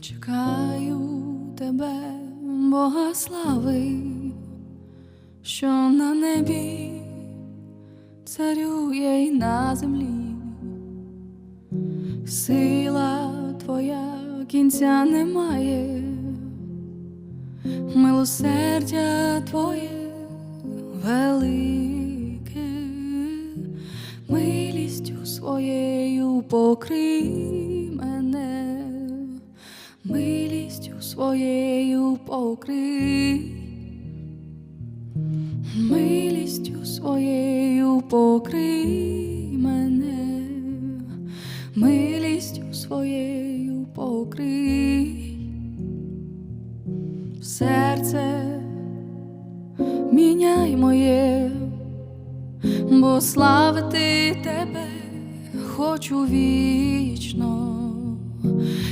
Чекаю тебе, Бога слави, що на небі царює й на землі. Сила твоя кінця немає, милосердя твоє велике, милістю своєю покрий своєю покрий, милістю своєю покрий мене, милістю своєю покрий серце міняй моє, бо славити тебе хочу вічно.